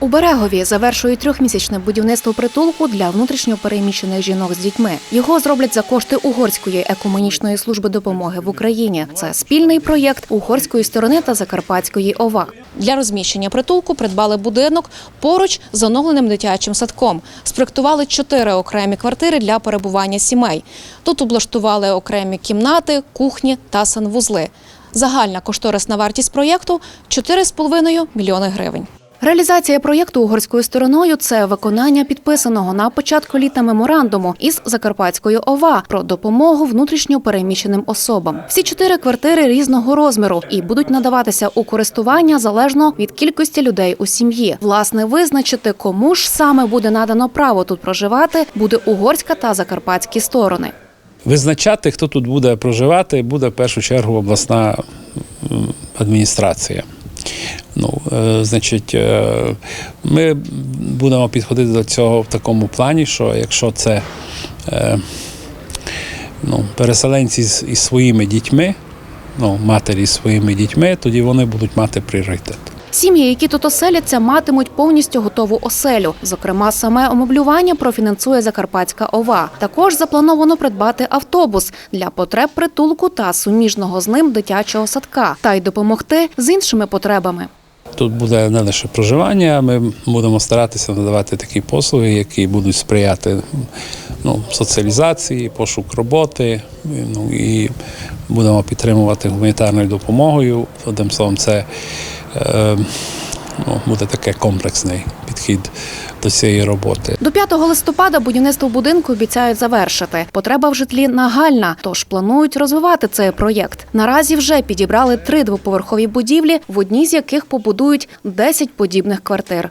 У Берегові завершують трьохмісячне будівництво притулку для внутрішньо переміщених жінок з дітьми. Його зроблять за кошти угорської екуменічної служби допомоги в Україні. Це спільний проєкт угорської сторони та Закарпатської ОВА. Для розміщення притулку придбали будинок поруч з оновленим дитячим садком. Спроектували чотири окремі квартири для перебування сімей. Тут облаштували окремі кімнати, кухні та санвузли. Загальна кошторисна вартість проєкту 4,5 мільйони гривень. Реалізація проєкту угорською стороною це виконання підписаного на початку літа меморандуму із Закарпатською ОВА про допомогу внутрішньо переміщеним особам. Всі чотири квартири різного розміру і будуть надаватися у користування залежно від кількості людей у сім'ї. Власне, визначити, кому ж саме буде надано право тут проживати, буде угорська та закарпатські сторони. Визначати, хто тут буде проживати, буде в першу чергу обласна адміністрація. Ну, е, значить, е, ми будемо підходити до цього в такому плані, що якщо це е, ну, переселенці з із своїми дітьми, ну, матері з своїми дітьми, тоді вони будуть мати пріоритет. Сім'ї, які тут оселяться, матимуть повністю готову оселю. Зокрема, саме омоблювання профінансує Закарпатська ОВА. Також заплановано придбати автобус для потреб притулку та суміжного з ним дитячого садка та й допомогти з іншими потребами. Тут буде не лише проживання, ми будемо старатися надавати такі послуги, які будуть сприяти ну, соціалізації, пошук роботи. Ну, і будемо підтримувати гуманітарною допомогою. Одним словом, це ну, буде таке комплексний підхід до цієї роботи. До 5 листопада будівництво будинку обіцяють завершити. Потреба в житлі нагальна, тож планують розвивати цей проєкт. Наразі вже підібрали три двоповерхові будівлі, в одній з яких побудують 10 подібних квартир.